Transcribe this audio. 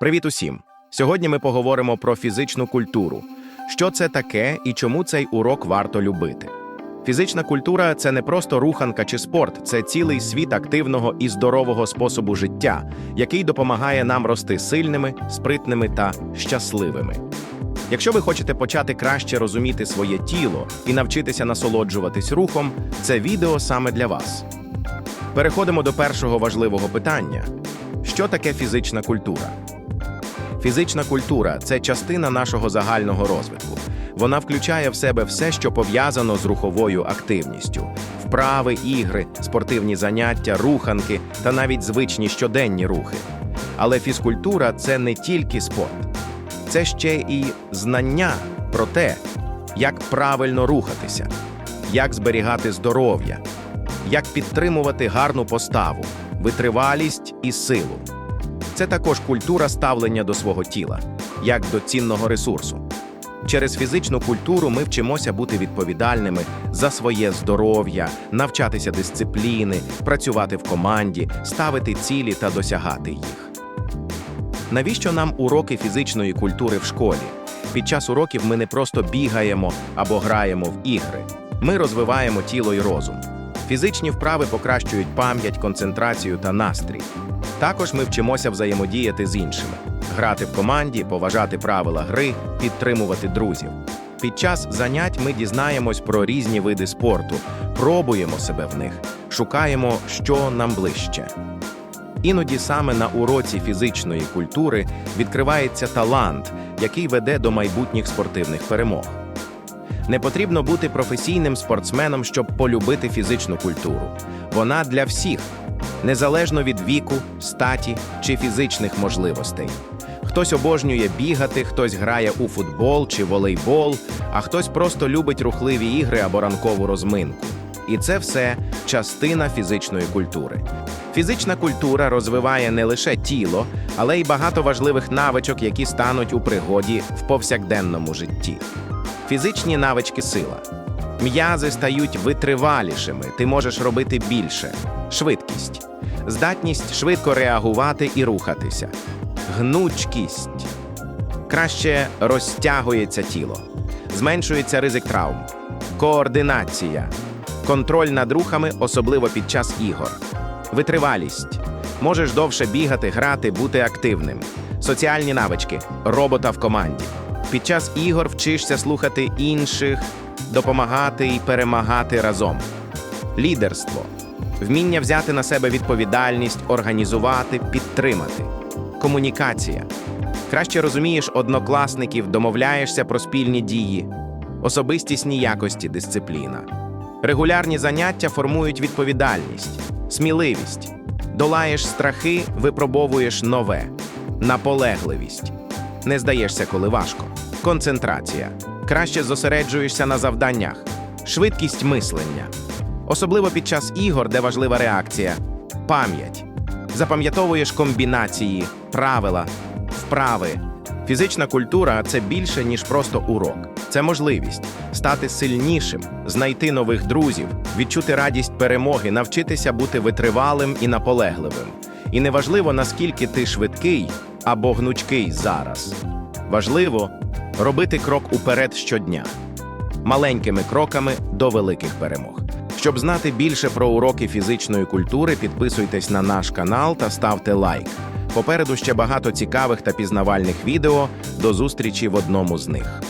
Привіт усім! Сьогодні ми поговоримо про фізичну культуру. Що це таке і чому цей урок варто любити? Фізична культура це не просто руханка чи спорт, це цілий світ активного і здорового способу життя, який допомагає нам рости сильними, спритними та щасливими. Якщо ви хочете почати краще розуміти своє тіло і навчитися насолоджуватись рухом, це відео саме для вас. Переходимо до першого важливого питання: що таке фізична культура? Фізична культура це частина нашого загального розвитку. Вона включає в себе все, що пов'язано з руховою активністю: вправи, ігри, спортивні заняття, руханки та навіть звичні щоденні рухи. Але фізкультура це не тільки спорт, це ще і знання про те, як правильно рухатися, як зберігати здоров'я, як підтримувати гарну поставу, витривалість і силу. Це також культура ставлення до свого тіла, як до цінного ресурсу. Через фізичну культуру ми вчимося бути відповідальними за своє здоров'я, навчатися дисципліни, працювати в команді, ставити цілі та досягати їх. Навіщо нам уроки фізичної культури в школі? Під час уроків ми не просто бігаємо або граємо в ігри. Ми розвиваємо тіло і розум. Фізичні вправи покращують пам'ять, концентрацію та настрій. Також ми вчимося взаємодіяти з іншими, грати в команді, поважати правила гри, підтримувати друзів. Під час занять ми дізнаємось про різні види спорту, пробуємо себе в них, шукаємо, що нам ближче. Іноді саме на уроці фізичної культури відкривається талант, який веде до майбутніх спортивних перемог. Не потрібно бути професійним спортсменом, щоб полюбити фізичну культуру. Вона для всіх, незалежно від віку, статі чи фізичних можливостей. Хтось обожнює бігати, хтось грає у футбол чи волейбол, а хтось просто любить рухливі ігри або ранкову розминку. І це все частина фізичної культури. Фізична культура розвиває не лише тіло, але й багато важливих навичок, які стануть у пригоді в повсякденному житті. Фізичні навички сила. М'язи стають витривалішими, ти можеш робити більше. Швидкість, здатність швидко реагувати і рухатися. Гнучкість. Краще розтягується тіло, зменшується ризик травм, координація, контроль над рухами, особливо під час ігор, витривалість. Можеш довше бігати, грати, бути активним. Соціальні навички, робота в команді. Під час ігор вчишся слухати інших, допомагати і перемагати разом. Лідерство вміння взяти на себе відповідальність, організувати, підтримати. Комунікація. Краще розумієш однокласників, домовляєшся про спільні дії, особистісні якості, дисципліна. Регулярні заняття формують відповідальність, сміливість. Долаєш страхи, випробовуєш нове, наполегливість. Не здаєшся, коли важко. Концентрація. Краще зосереджуєшся на завданнях, швидкість мислення. Особливо під час ігор, де важлива реакція, пам'ять. Запам'ятовуєш комбінації, правила, вправи. Фізична культура це більше, ніж просто урок. Це можливість стати сильнішим, знайти нових друзів, відчути радість перемоги, навчитися бути витривалим і наполегливим. І неважливо, наскільки ти швидкий або гнучкий зараз. Важливо робити крок уперед щодня, маленькими кроками до великих перемог. Щоб знати більше про уроки фізичної культури, підписуйтесь на наш канал та ставте лайк. Попереду ще багато цікавих та пізнавальних відео. До зустрічі в одному з них.